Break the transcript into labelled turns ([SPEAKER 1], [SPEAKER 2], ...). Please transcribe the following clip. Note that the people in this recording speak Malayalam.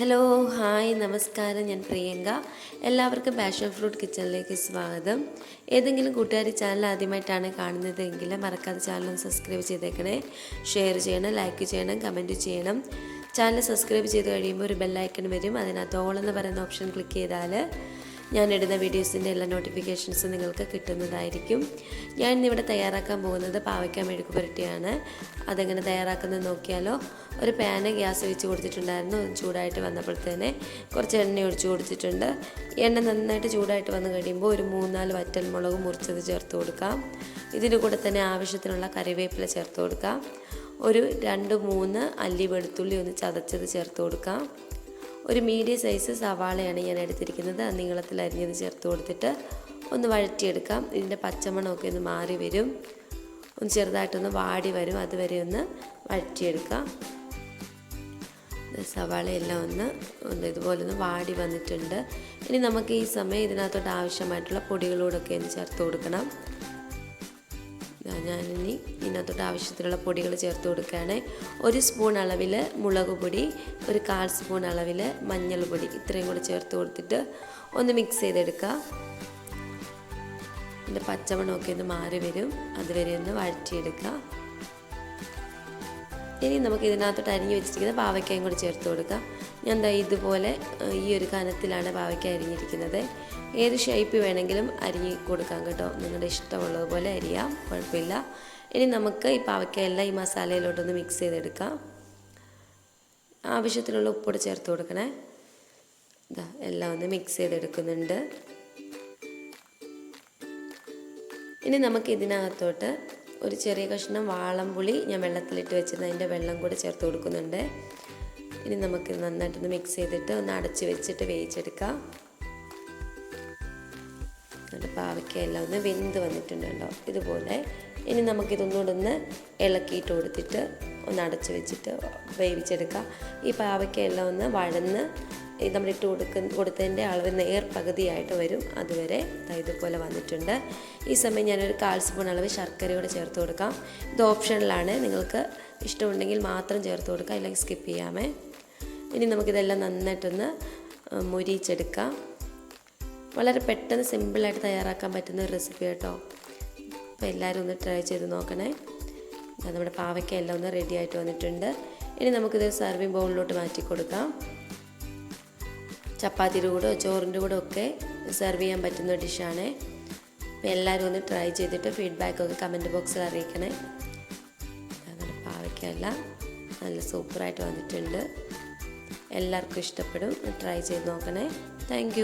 [SPEAKER 1] ഹലോ ഹായ് നമസ്കാരം. ഞാൻ പ്രിയങ്ക. എല്ലാവർക്കും പാഷൻ ഫ്രൂട്ട് കിച്ചണിലേക്ക് സ്വാഗതം. ഏതെങ്കിലും കൂട്ടുകാർ ചാനൽ ആദ്യമായിട്ടാണ് കാണുന്നതെങ്കിൽ മറക്കാതെ ചാനൽ സബ്സ്ക്രൈബ് ചെയ്തേക്കണേ. ഷെയർ ചെയ്യണം ലൈക്ക് ചെയ്യണം കമന്റ് ചെയ്യണം. ചാനൽ സബ്സ്ക്രൈബ് ചെയ്ത് കഴിയുമ്പോൾ ഒരു ബെല്ലൈക്കൺ വരും. അതിനകത്ത് ഓൾ എന്ന് പറയുന്ന ഓപ്ഷൻ ക്ലിക്ക് ചെയ്താൽ ഞാനിടുന്ന വീഡിയോസിന്റെ എല്ലാ നോട്ടിഫിക്കേഷൻസും നിങ്ങൾക്ക് കിട്ടുന്നതായിരിക്കും. ഞാൻ ഇന്നിവിടെ തയ്യാറാക്കാൻ പോകുന്നത് പാവയ്ക്ക മെഴുക്ക് പുരട്ടിയാണ്. അതെങ്ങനെ തയ്യാറാക്കുന്നത് നോക്കിയാലോ ഒരു പാന് ഗ്യാസ് വെച്ച് കൊടുത്തിട്ടുണ്ടായിരുന്നു ചൂടായിട്ട് വന്നപ്പോഴത്തേനെ കുറച്ച് എണ്ണ ഒഴിച്ചു കൊടുത്തിട്ടുണ്ട്. എണ്ണ നന്നായിട്ട് ചൂടായിട്ട് വന്ന് കഴിയുമ്പോൾ ഒരു മൂന്നാൽ വറ്റൽ മുളക് മുറിച്ചത് ചേർത്ത് കൊടുക്കാം. ഇതിന്റെ കൂടെ തന്നെ ആവശ്യത്തിനുള്ള കറിവേപ്പില ചേർത്ത് കൊടുക്കാം. ഒരു രണ്ട് മൂന്ന് അല്ലി വെളുത്തുള്ളി ഒന്ന് ചതച്ചത് ചേർത്ത് കൊടുക്കാം. ഒരു മീഡിയം സൈസ് സവാളയാണ് ഞാൻ എടുത്തിരിക്കുന്നത്. ആ നീളത്തിൽ അരിഞ്ഞത് ചേർത്ത് കൊടുത്തിട്ട് ഒന്ന് വഴറ്റിയെടുക്കാം. ഇതിന്റെ പച്ചമണമൊക്കെ ഒന്ന് മാറി വരും. ഒന്ന് ചെറുതായിട്ടൊന്ന് വാടി വരും. അതുവരെ ഒന്ന് വഴറ്റിയെടുക്കാം. സവാളയെല്ലാം ഒന്ന് ഒന്ന് ഇതുപോലെ ഒന്ന് വാടി വന്നിട്ടുണ്ട്. ഇനി നമുക്ക് ഈ സമയം ഇതിനകത്തോട്ട് ആവശ്യമായിട്ടുള്ള പൊടികളോടൊക്കെ ഒന്ന് ചേർത്ത് കൊടുക്കണം. ഞാനിനി ഇതിനകത്തോട്ട് ആവശ്യത്തിനുള്ള പൊടികൾ ചേർത്ത് കൊടുക്കുകയാണ്. ഒരു സ്പൂൺ അളവിൽ മുളക് പൊടി ഒരു കാൽ സ്പൂൺ അളവിൽ മഞ്ഞൾപ്പൊടി ഇത്രയും കൂടി ചേർത്ത് കൊടുത്തിട്ട് ഒന്ന് മിക്സ് ചെയ്തെടുക്കുക ഇതിന്റെ പച്ചമണമൊക്കെ ഒന്ന് മാറി വരും. അതുവരെ ഒന്ന് വഴറ്റിയെടുക്കുക ഇനി നമുക്ക് ഇതിനകത്തോട്ട് അരിഞ്ഞു വെച്ചിരിക്കുന്ന പാവയ്ക്കയും കൂടി ചേർത്ത് കൊടുക്കാം. ഞാൻ എന്താ ഇതുപോലെ ഈ ഒരു കനത്തിലാണ് പാവയ്ക്ക അരിഞ്ഞിരിക്കുന്നത്. ഏത് ഷേപ്പ് വേണമെങ്കിലും അരിഞ്ഞു കൊടുക്കാം കേട്ടോ. നിങ്ങളുടെ ഇഷ്ടമുള്ളതുപോലെ അരിയാം കുഴപ്പമില്ല. ഇനി നമുക്ക് ഈ പാവയ്ക്കയെല്ലാം ഈ മസാലയിലോട്ടൊന്ന് മിക്സ് ചെയ്തെടുക്കാം. ആവശ്യത്തിനുള്ള ഉപ്പോട് ചേർത്ത് കൊടുക്കണേ. ഇതാ എല്ലാം ഒന്ന് മിക്സ് ചെയ്തെടുക്കുന്നുണ്ട്. ഇനി നമുക്ക് ഇതിനകത്തോട്ട് ഒരു ചെറിയ കഷ്ണം വാളംപുളി ഞാൻ വെള്ളത്തിലിട്ട് വെച്ചിരുന്ന. അതിന്റെ വെള്ളം കൂടെ ചേർത്ത് കൊടുക്കുന്നുണ്ട്. ഇനി നമുക്ക് നന്നായിട്ടൊന്ന് മിക്സ് ചെയ്തിട്ട് ഒന്ന് അടച്ച് വെച്ചിട്ട് വേവിച്ചെടുക്കാം. എന്നിട്ട് പാവയ്ക്കയെല്ലാം ഒന്ന് വെന്ത് വന്നിട്ടുണ്ടല്ലോ ഇതുപോലെ. ഇനി നമുക്കിതൊന്നുകൂടെ ഒന്ന് ഇളക്കിയിട്ട് കൊടുത്തിട്ട് ഒന്ന് അടച്ച് വെച്ചിട്ട് വേവിച്ചെടുക്കാം. ഈ പാവയ്ക്കയെല്ലാം ഒന്ന് വഴന്ന് നമ്മൾ ഇട്ട് കൊടുക്കുന്ന കൊടുത്തതിന്റെ അളവ് നേർ പകുതിയായിട്ട് വരും. അതുവരെ ഇതുപോലെ വന്നിട്ടുണ്ട്. ഈ സമയം ഞാനൊരു കാൽ സ്പൂൺ അളവ് ശർക്കര കൂടെ ചേർത്ത് കൊടുക്കാം. ഇത് ഓപ്ഷനിലാണ്. നിങ്ങൾക്ക് ഇഷ്ടമുണ്ടെങ്കിൽ മാത്രം ചേർത്ത് കൊടുക്കാം. അല്ലെങ്കിൽ സ്കിപ്പ് ചെയ്യാമേ. ഇനി നമുക്കിതെല്ലാം നന്നായിട്ടൊന്ന് മുരിച്ചെടുക്കാം വളരെ പെട്ടെന്ന് സിമ്പിളായിട്ട് തയ്യാറാക്കാൻ പറ്റുന്ന ഒരു റെസിപ്പി കേട്ടോ. അപ്പോൾ എല്ലാവരും ഒന്ന് ട്രൈ ചെയ്ത് നോക്കണേ. നമ്മുടെ പാവയ്ക്ക എല്ലാം ഒന്ന് റെഡി ആയിട്ട് വന്നിട്ടുണ്ട്. ഇനി നമുക്കിത് സർവിങ് ബൗളിലോട്ട് മാറ്റി കൊടുക്കാം. ചപ്പാത്തിയുടെ കൂടെ ചോറിന്റെ കൂടെ ഒക്കെ സെർവ് ചെയ്യാൻ പറ്റുന്ന ഡിഷാണ് അപ്പോൾ എല്ലാവരും ഒന്ന് ട്രൈ ചെയ്തിട്ട് ഫീഡ്ബാക്കൊക്കെ കമന്റ് ബോക്സിൽ അറിയിക്കണേ. അങ്ങനെ പാവയ്ക്കല്ല നല്ല സൂപ്പറായിട്ട് വന്നിട്ടുണ്ട്. എല്ലാവർക്കും ഇഷ്ടപ്പെടും ട്രൈ ചെയ്ത് നോക്കണേ. താങ്ക്